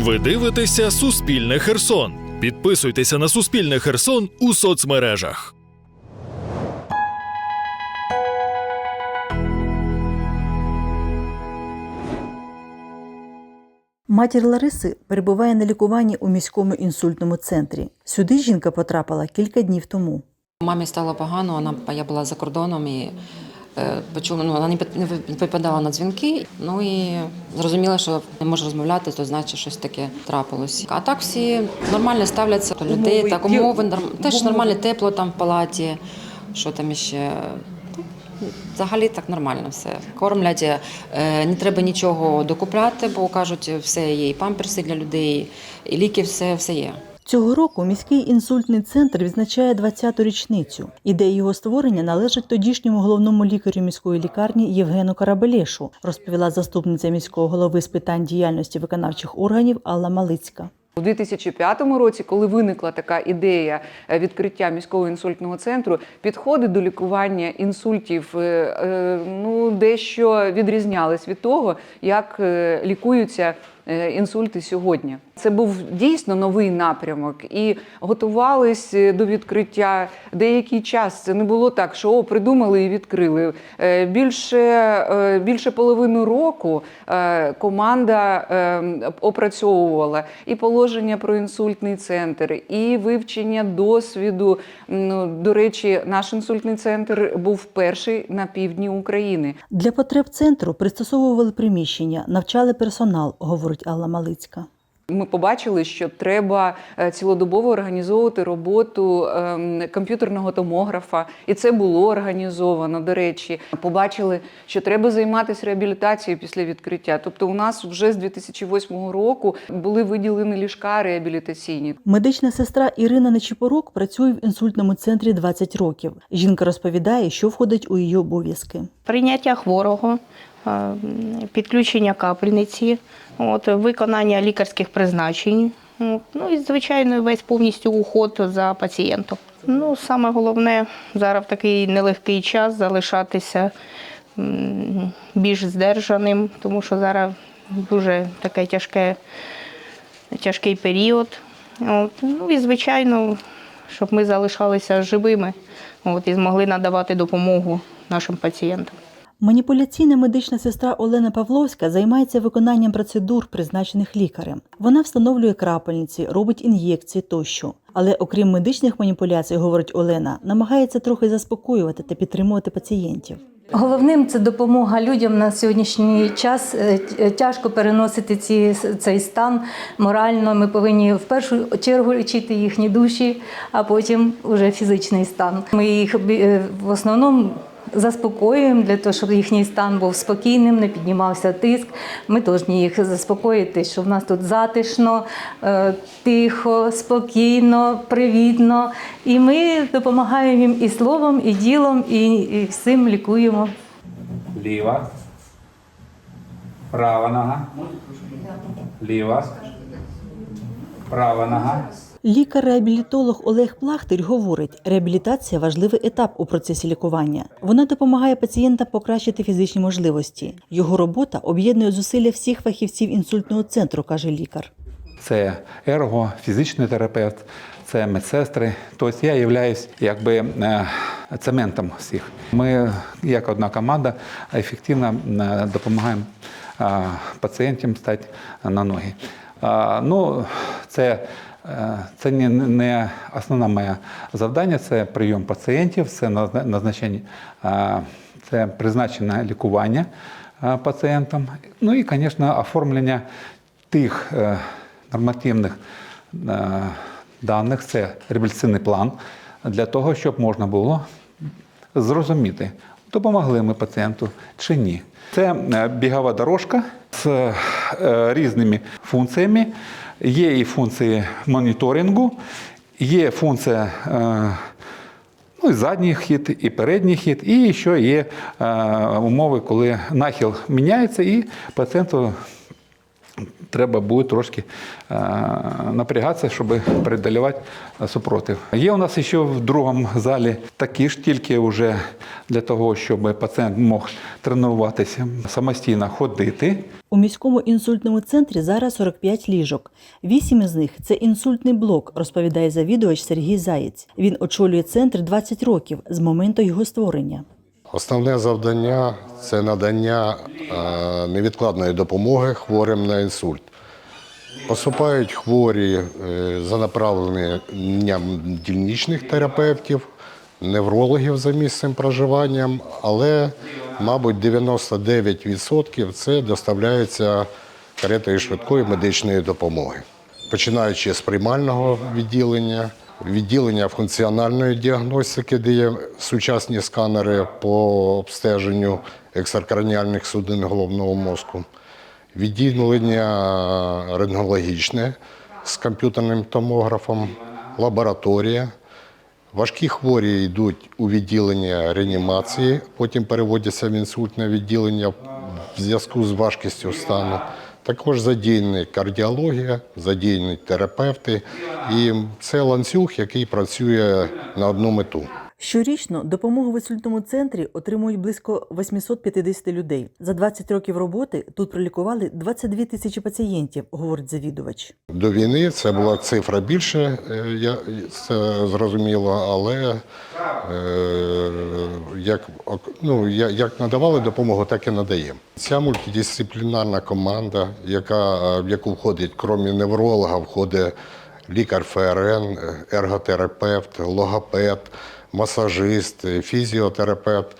Ви дивитеся Суспільне Херсон. Підписуйтеся на Суспільне Херсон у соцмережах. Матір Лариси перебуває на лікуванні у міському інсультному центрі. Сюди жінка потрапила кілька днів тому. Мамі стало погано, вона я була за кордоном і почула, ну вона не під- не ви- не відповідала на дзвінки. Ну і зрозуміла, що не може розмовляти, то значить щось таке трапилось. А так всі нормально ставляться до людей. Умови Так, умови норм- теж нормально, тепло там в палаті. Що там іще? Взагалі так нормально все. Кормлять, е, не треба нічого докупляти, бо кажуть, все є, і памперси для людей, і ліки, все, все є. Цього року міський інсультний центр відзначає 20-ту річницю. Ідея його створення належить тодішньому головному лікарю міської лікарні Євгену Карабелєшу, розповіла заступниця міського голови з питань діяльності виконавчих органів Алла Малицька. У 2005 році, коли виникла така ідея е, відкриття міського інсультного центру, підходи до лікування інсультів е, е, ну дещо відрізнялись від того, як лікуються інсульти сьогодні. Це був дійсно новий напрямок, і готувались е, до відкриття деякий час. Це не було так, що о, придумали і відкрили. Е, Більше, е, більше половину року е, команда е, опрацьовувала і положення про інсультний центр, і вивчення досвіду. Ну, до речі, наш інсультний центр був перший на півдні України. Для потреб центру пристосовували приміщення, навчали персонал, говорить Алла Малицька. Ми побачили, що треба е, цілодобово організовувати роботу ем, комп'ютерного томографа, і це було організовано. До речі, побачили, що треба займатися реабілітацією після відкриття. Тобто, у нас вже з 2008 року були виділені ліжка реабілітаційні. Медична сестра Ірина Нечіпорук працює в інсультному центрі 20 років. Жінка розповідає, що входить у її обов'язки. прийняття хворого, підключення капельниці, от, виконання лікарських призначень. От, ну і, звичайно, весь повністю уход за пацієнтом. Ну, саме головне зараз в такий нелегкий час залишатися більш здержаним, тому що зараз дуже таке тяжке, тяжкий період. От, ну і, звичайно, щоб ми залишалися живими от, і змогли надавати допомогу нашим пацієнтам. Маніпуляційна медична сестра Олена Павловська займається виконанням процедур, призначених лікарем. Вона встановлює крапельниці, робить ін'єкції тощо. Але окрім медичних маніпуляцій, говорить Олена, намагається трохи заспокоювати та підтримувати пацієнтів. Головним це допомога людям на сьогоднішній час. Е, Тяжко переносити ці, цей стан морально. Ми повинні в першу чергу лічити їхні душі, а потім вже фізичний стан. Ми їх е, в основному заспокоюємо для того, щоб їхній стан був спокійним, не піднімався тиск. Ми повинні їх заспокоїти, що в нас тут затишно, е, тихо, спокійно, привітно. І ми допомагаємо їм і словом, і ділом, і всім лікуємо. Ліва. Права нога. Ліва. Права нога. Лікар-реабілітолог Олег Плахтир говорить, реабілітація важливий етап у процесі лікування. Вона допомагає пацієнтам покращити фізичні можливості. Його робота об'єднує зусилля всіх фахівців інсультного центру, каже лікар. Це ерго, фізичний терапевт, це медсестри. Тобто я являюсь якби е, цементом всіх. Ми, як одна команда, ефективно е, допомагаємо е, пацієнтам стати на ноги. Ну, це, це не, не основне моє завдання, це прийом пацієнтів, це назна- назначення, е, це призначене лікування е, пацієнтам. Ну і, звісно, оформлення тих е, нормативних е, даних, це реабілітаційний план, для того, щоб можна було зрозуміти, допомогли ми пацієнту чи ні. Це е, бігова дорожка з е, різними функціями. Є і функції моніторингу, є функція. е, Ну, і задній хід, і передній хід, і ще є е, умови, коли нахил міняється, і пацієнту треба буде трошки е, напрягатися, щоб преодолювати супротив. Є у нас ще в другому залі такі ж, тільки вже для того, щоб пацієнт мог тренуватися, самостійно ходити. У міському інсультному центрі зараз 45 ліжок. Вісім із них це інсультний блок, розповідає завідувач Сергій Заєць. Він очолює центр 20 років з моменту його створення. Основне завдання це надання е, невідкладної допомоги хворим на інсульт. Поступають хворі е, за направленням дільничних терапевтів, неврологів за місцем проживанням, але, мабуть, 99% це доставляється каретою швидкої медичної допомоги. Починаючи з приймального відділення, відділення функціональної діагностики, де є сучасні сканери по обстеженню екстракраніальних судин головного мозку, відділення рентгенологічне з комп'ютерним томографом, лабораторія. Важкі хворі йдуть у відділення реанімації, потім переводяться в інсультне відділення в зв'язку з важкістю стану. Також задіяні кардіологія, задіяні терапевти. І це ланцюг, який працює на одну мету. Щорічно допомогу в інсультному центрі отримують близько 850 людей. За 20 років роботи тут пролікували 22 тисячі пацієнтів, говорить завідувач. До війни це була цифра більше, е, я це зрозуміло, але е, як, ну, як надавали допомогу, так і надаємо. Ця мультидисциплінарна команда, яка, в яку входить, крім невролога, входить лікар ФРН, е, ерготерапевт, логопед, масажист, е, фізіотерапевт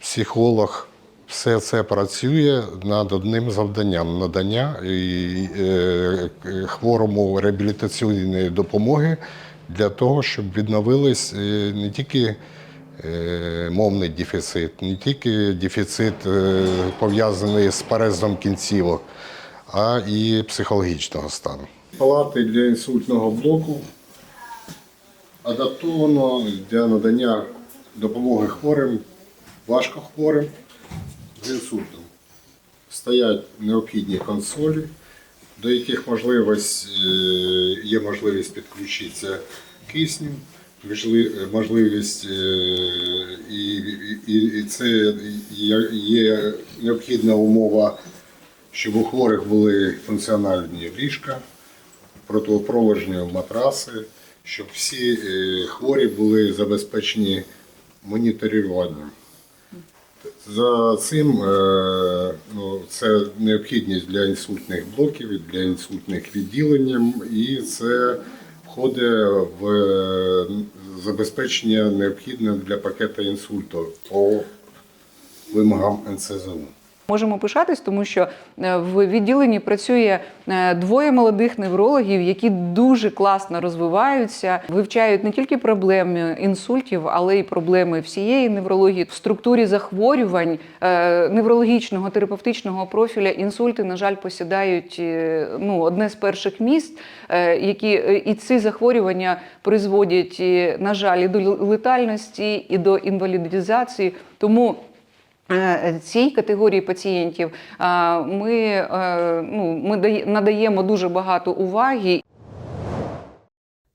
психолог, все це працює над одним завданням надання і, е, хворому реабілітаційної допомоги для того, щоб відновились е, не тільки е, мовний дефіцит, не тільки дефіцит е, пов'язаний з перезом кінцівок, а і психологічного стану. Палати для інсультного блоку адаптовано для надання допомоги хворим, важкохворим з інсультом. Стоять необхідні консолі, до яких можливість, е, є можливість підключитися кисню, можливість е, і, і, і це є- необхідна умова, щоб у хворих були функціональні ліжка, протипровожні матраси, щоб всі е, хворі були забезпечені моніторуванням. За цим е, ну, це необхідність для інсультних блоків, для інсультних відділень, і це входить в е, забезпечення необхідне для пакета інсульту по вимогам НСЗУ. Можемо пишатись, тому що е, в відділенні працює е, двоє молодих неврологів, які дуже класно розвиваються, вивчають не тільки проблеми інсультів, але й проблеми всієї неврології. В структурі захворювань е, неврологічного терапевтичного профіля інсульти, на жаль, посідають ну, одне з перших місць, які і ці захворювання призводять, на жаль, і до летальності, і до інвалідизації. Тому Цій категорії пацієнтів е, ми, е, ну, ми дає- надаємо дуже багато уваги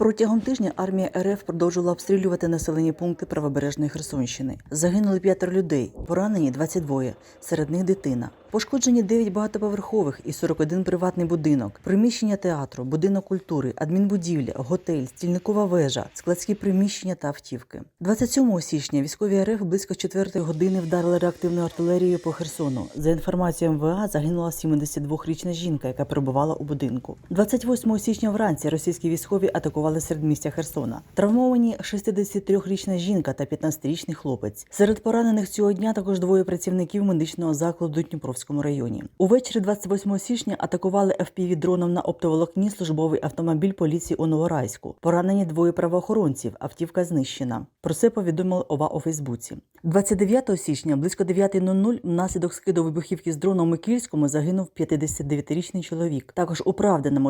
Протягом тижня армія РФ продовжувала обстрілювати населені пункти правобережної Херсонщини. Загинули п'ятеро людей, поранені 22, серед них дитина. Пошкоджені 9 багатоповерхових і 41 приватний будинок, приміщення театру, будинок культури, адмінбудівля, готель, стільникова вежа, складські приміщення та автівки. 27 січня військові РФ близько 4 години вдарили реактивною артилерією по Херсону. За інформацією МВА, загинула 72-річна жінка, яка перебувала у будинку. 28 січня вранці російські військові атакували середмістя Херсона. Травмовані 63-річна жінка та 15-річний хлопець. Серед поранених цього дня також двоє працівників медичного закладу у Дніпровському районі. Увечері 28 січня атакували FPV дроном на оптоволокні службовий автомобіль поліції у Новорайську. Поранені двоє правоохоронців. Автівка знищена. Про це повідомили ОВА у Фейсбуці. 29 січня близько 9.00 внаслідок скиду вибухівки з дрона у Микільському загинув 59-річний чоловік. Також у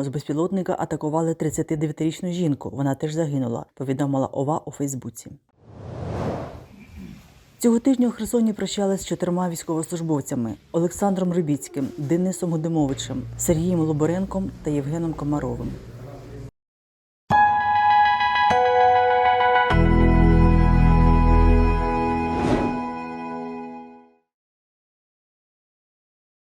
з безпілотника атакували 39-річну жінку. Вона теж загинула. Повідомила ОВА у Фейсбуці. Цього тижня у Херсоні прощались з чотирма військовослужбовцями: Олександром Рибіцьким, Денисом Гудимовичем, Сергієм Лоборенком та Євгеном Комаровим.